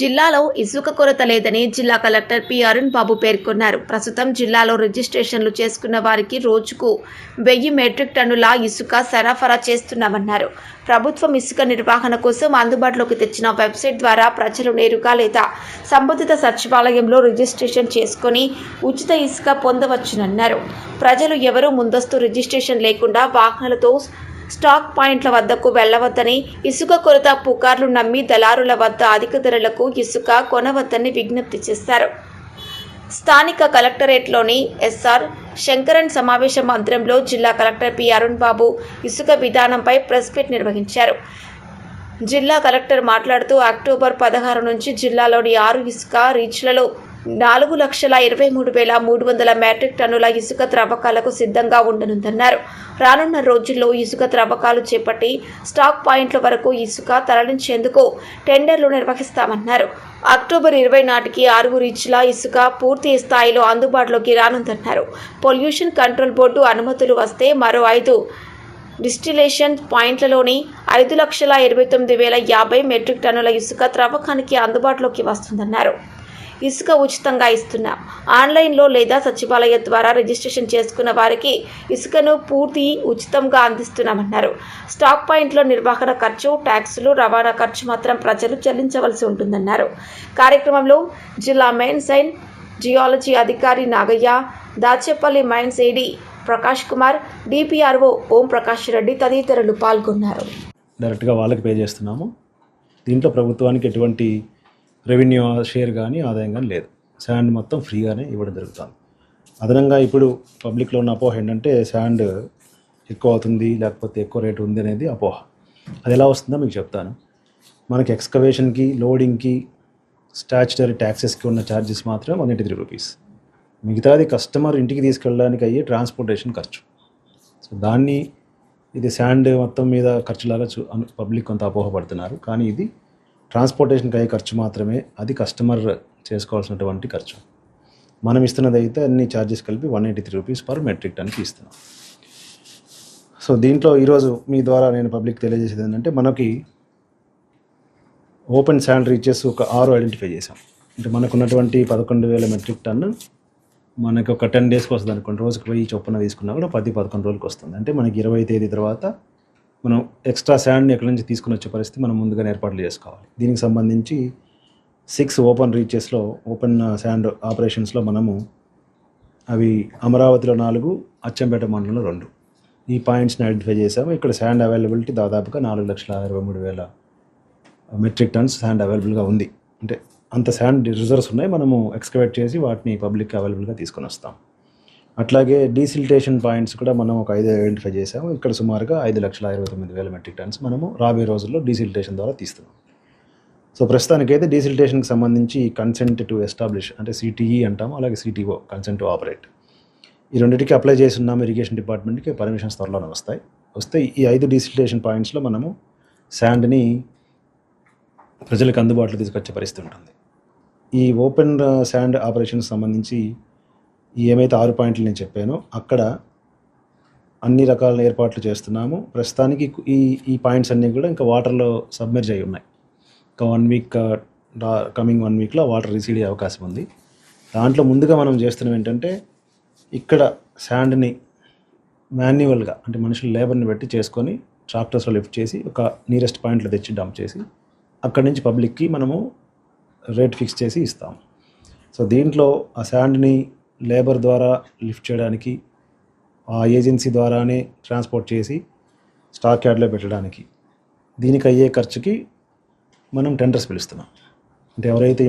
జిల్లాలో ఇసుక కొరత లేదని జిల్లా కలెక్టర్ పి. అరుణ్ బాబు పేర్కొన్నారు. ప్రస్తుతం జిల్లాలో రిజిస్ట్రేషన్లు చేసుకున్న వారికి రోజుకు వెయ్యి మెట్రిక్ టన్నుల ఇసుక సరఫరా చేస్తున్నామన్నారు. ప్రభుత్వం ఇసుక నిర్వహణ కోసం అందుబాటులోకి తెచ్చిన వెబ్సైట్ ద్వారా ప్రజలు నేరుగా లేదా సంబంధిత సచివాలయంలో రిజిస్ట్రేషన్ చేసుకొని ఉచిత ఇసుక పొందవచ్చునన్నారు. ప్రజలు ఎవరూ ముందస్తు రిజిస్ట్రేషన్ లేకుండా వాహనాలతో స్టాక్ పాయింట్ల వద్దకు వెళ్ళవద్దని ఇసుక కొరత పుకార్లు నమ్మి దళారుల వద్ద అధిక ధరలకు ఇసుక కొనవద్దని విజ్ఞప్తి చేశారు. స్థానిక కలెక్టరేట్లోని ఎస్ఆర్ శంకరన్ సమావేశ మందిరంలో జిల్లా కలెక్టర్ పి అరుణ్ బాబు ఇసుక విధానంపై ప్రెస్ మీట్ నిర్వహించారు. జిల్లా కలెక్టర్ మాట్లాడుతూ అక్టోబర్ పదహారు నుంచి జిల్లాలోని ఆరు ఇసుక రీచ్లలో నాలుగు లక్షల ఇరవై మూడు వేల మూడు వందల మెట్రిక్ టన్నుల ఇసుక త్రవ్వకాలకు సిద్ధంగా ఉండనుందన్నారు. రానున్న రోజుల్లో ఇసుక త్రవ్వకాలు చేపట్టి స్టాక్ పాయింట్ల వరకు ఇసుక తరలించేందుకు టెండర్లు నిర్వహిస్తామన్నారు. అక్టోబర్ ఇరవై నాటికి ఆరుగురు ఇచ్చిన ఇసుక పూర్తి స్థాయిలో అందుబాటులోకి రానుందన్నారు. పొల్యూషన్ కంట్రోల్ బోర్డు అనుమతులు వస్తే మరో ఐదు డిస్టిలేషన్ పాయింట్లలోని ఐదు లక్షల ఇరవై తొమ్మిది వేల యాభై మెట్రిక్ టన్నుల ఇసుక త్రవ్వకానికి అందుబాటులోకి వస్తుందన్నారు. ఇసుక ఉచితంగా ఇస్తున్నాం. ఆన్లైన్లో లేదా సచివాలయం ద్వారా రిజిస్ట్రేషన్ చేసుకున్న వారికి ఇసుకను పూర్తి ఉచితంగా అందిస్తున్నామన్నారు. స్టాక్ పాయింట్లో నిర్వహణ ఖర్చు ట్యాక్సులు రవాణా ఖర్చు మాత్రం ప్రజలు చెల్లించవలసి ఉంటుందన్నారు. కార్యక్రమంలో జిల్లా మైన్స్ అండ్ జియాలజీ అధికారి Nagayya Dachepalli mines AD Prakash Kumar DPRO Om Prakash Reddy తదితరులు పాల్గొన్నారు. డైరెక్ట్గా వాళ్ళకి పే చేస్తున్నాము. దీంట్లో ప్రభుత్వానికి ఎటువంటి రెవెన్యూ షేర్ కానీ ఆదాయం కానీ లేదు. శాండ్ మొత్తం ఫ్రీగానే ఇవ్వడం జరుగుతుంది. అదనంగా ఇప్పుడు పబ్లిక్లో ఉన్న అపోహ ఏంటంటే శాండ్ ఎక్కువ అవుతుంది లేకపోతే ఎక్కువ రేటు ఉంది అనేది అపోహ. అది ఎలా వస్తుందో మీకు చెప్తాను. మనకి ఎక్స్కవేషన్కి లోడింగ్కి స్టాచ్యుటరీ ట్యాక్సెస్కి ఉన్న ఛార్జెస్ మాత్రం వన్ ఎయిటీ త్రీ రూపీస్. మిగతాది కస్టమర్ ఇంటికి తీసుకెళ్ళడానికి అయ్యే ట్రాన్స్పోర్టేషన్ ఖర్చు. సో దాన్ని ఇది శాండ్ మొత్తం మీద ఖర్చులాగా చూ పబ్లిక్ కొంత అపోహపడుతున్నారు. కానీ ఇది ట్రాన్స్పోర్టేషన్కి అయ్యే ఖర్చు మాత్రమే అది కస్టమర్ చేసుకోవాల్సినటువంటి ఖర్చు. మనం ఇస్తున్నది అయితే అన్ని ఛార్జెస్ కలిపి one eighty three rupees per metric టన్కి ఇస్తున్నాం. సో దీంట్లో ఈరోజు మీ ద్వారా నేను పబ్లిక్ తెలియజేసేది ఏంటంటే మనకి ఓపెన్ శాలరీ ఇచ్చేసి ఒక ఆరు ఐడెంటిఫై చేసాం అంటే మనకున్నటువంటి పదకొండు వేల మెట్రిక్ టన్ మనకి ఒక టెన్ డేస్కి వస్తుంది అనుకోండి రోజుకి వెయ్యి చొప్పున తీసుకున్నా కూడా పది పదకొండు రోజులకి వస్తుంది అంటే మనకి ఇరవై తేదీ తర్వాత మనం ఎక్స్ట్రా శాండ్ని ఎక్కడి నుంచి తీసుకుని వచ్చే పరిస్థితి మనం ముందుగానే ఏర్పాట్లు చేసుకోవాలి. దీనికి సంబంధించి సిక్స్ ఓపెన్ రీచెస్లో ఓపెన్ శాండ్ ఆపరేషన్స్లో మనము అవి అమరావతిలో నాలుగు అచ్చంపేట మండలంలో రెండు. ఈ పాయింట్స్ని ఐడెంటిఫై చేసాము ఇక్కడ శాండ్ అవైలబిలిటీ దాదాపుగా నాలుగు లక్షల ఇరవై మూడు వేల మెట్రిక్ టన్స్ శాండ్ అవైలబుల్గా ఉంది. అంటే అంత శాండ్ రిజర్వ్స్ ఉన్నాయి. మనము ఎక్స్కవేట్ చేసి వాటిని పబ్లిక్ అవైలబుల్గా తీసుకొని వస్తాం. అట్లాగే డీసిల్టేషన్ పాయింట్స్ కూడా మనం ఒక ఐదు ఐడెంటిఫై చేసాము ఇక్కడ సుమారుగా ఐదు లక్షల ఇరవై తొమ్మిది వేల మెట్రిక్ టన్స్ మనము రాబోయే రోజుల్లో డీసిల్టేషన్ ద్వారా తీస్తున్నాం. సో ప్రస్తుతానికైతే డీసిల్టేషన్కి సంబంధించి కన్సెంట్ టు ఎస్టాబ్లిష్ అంటే సిటీఈ అంటాము అలాగే సిటీఓ కన్సెంట్ టు ఆపరేట్ ఈ రెండింటికి అప్లై చేసి ఇరిగేషన్ డిపార్ట్మెంట్కి పర్మిషన్స్ త్వరలోనే వస్తాయి. వస్తే ఈ ఐదు డీసిల్టేషన్ పాయింట్స్లో మనము శాండ్ని ప్రజలకు అందుబాటులో తీసుకొచ్చే పరిస్థితి ఉంటుంది. ఈ ఓపెన్ శాండ్ ఆపరేషన్కి సంబంధించి ఏమైతే ఆరు పాయింట్లు నేను చెప్పానో. అక్కడ అన్ని రకాల ఏర్పాట్లు చేస్తున్నాము. ప్రస్తుతానికి ఈ ఈ పాయింట్స్ అన్నీ కూడా ఇంకా వాటర్లో సబ్మెర్జ్ అయి ఉన్నాయి. ఇంకా వన్ వీక్ కమింగ్ వన్ వీక్లో వాటర్ రిసీడ్ అయ్యే అవకాశం ఉంది. దాంట్లో ముందుగా మనం చేస్తున్నాం ఏంటంటే ఇక్కడ శాండ్ని మాన్యువల్గా అంటే మనుషులు లేబర్ని పెట్టి చేసుకొని ట్రాక్టర్స్లో లిఫ్ట్ చేసి ఒక నియరెస్ట్ పాయింట్లో తెచ్చి డంప్ చేసి అక్కడి నుంచి పబ్లిక్కి మనము రేట్ ఫిక్స్ చేసి ఇస్తాం సో దీంట్లో ఆ శాండ్ని లేబర్ ద్వారా లిఫ్ట్ చేయడానికి ఆ ఏజెన్సీ ద్వారానే ట్రాన్స్పోర్ట్ చేసి స్టాక్ యార్డ్లో పెట్టడానికి. దీనికి అయ్యే ఖర్చుకి మనం టెండర్స్ పిలుస్తున్నాం. అంటే ఎవరైతే